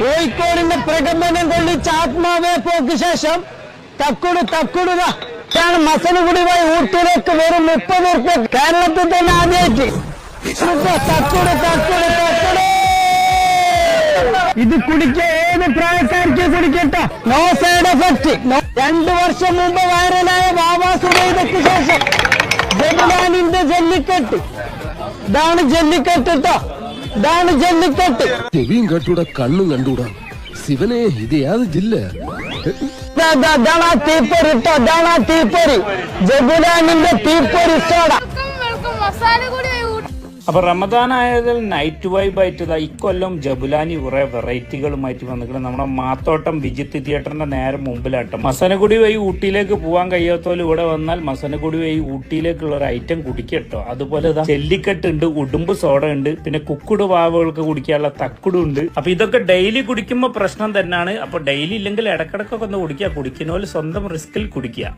കോഴിക്കോടിന്റെ പ്രകമ്പനം കൊള്ളിച്ച ആത്മാവേ പോക്ക് ശേഷം തക്കുട് തക്കുടുക. മസനഗുടി വഴി ഊട്ടിയിലേക്ക് വെറും മുപ്പത് റുപ്യ കേരളത്തിൽ തന്നെ ആദ്യമായിട്ട്. ഇത് കുടിക്ക ഏത് പ്രായക്കാർക്ക് കുടിക്കട്ടെ നോ സൈഡ് എഫക്ട് രണ്ടു വർഷം മുമ്പ് വൈറലായ ബാബാസുബൈദക്ക് ശേഷം ജഗലാനിന്റെ ജല്ലിക്കെട്ട്. ഇതാണ് ജല്ലിക്കെട്ട് കേട്ടോ ഇതാണ് ജല്ലിക്കെട്ട്. ചെവിയും കണ്ടൂടാ കണ്ണും കണ്ടൂടാ ശിവനെ ഇത് യാത് ജില്ല? തീപ്പൊരി തീപ്പൊരി. ജഗുലാനിന്റെ തീപ്പൊരി സോഡ മസാല കൂടി ഊട്ടി അപ്പൊ റമദാൻ ആയതിൽ നൈറ്റ് വൈബ് ആയിട്ട് ഇക്കൊല്ലം ജബുലാനി കുറെ വെറൈറ്റികളുമായിട്ട് വന്നിട്ട് നമ്മുടെ മാത്തോട്ടം വിജിത്ത് തിയേറ്ററിന്റെ നേരെ മുമ്പിലാട്ടം. മസനഗുടി വഴി ഊട്ടിയിലേക്ക് പോകാൻ കഴിയാത്തോലും ഇവിടെ വന്നാൽ മസനഗുടി വഴി ഊട്ടിയിലേക്കുള്ള ഒരു ഐറ്റം കുടിക്കട്ടോ. അതുപോലെ ചെല്ലിക്കെട്ട് ഉണ്ട് ഉടുമ്പ് സോഡ ഉണ്ട് പിന്നെ കുക്കുട് വാവകൾക്ക് കുടിക്കാനുള്ള തക്കുടും ഉണ്ട്. അപ്പൊ ഇതൊക്കെ ഡെയിലി കുടിക്കുമ്പോൾ പ്രശ്നം തന്നെയാണ് അപ്പൊ ഡെയിലി ഇല്ലെങ്കിൽ ഇടക്കിടക്കൊക്കെ ഒന്ന് കുടിക്കുക. കുടിക്കുന്ന പോലെ സ്വന്തം റിസ്കിൽ കുടിക്കുക.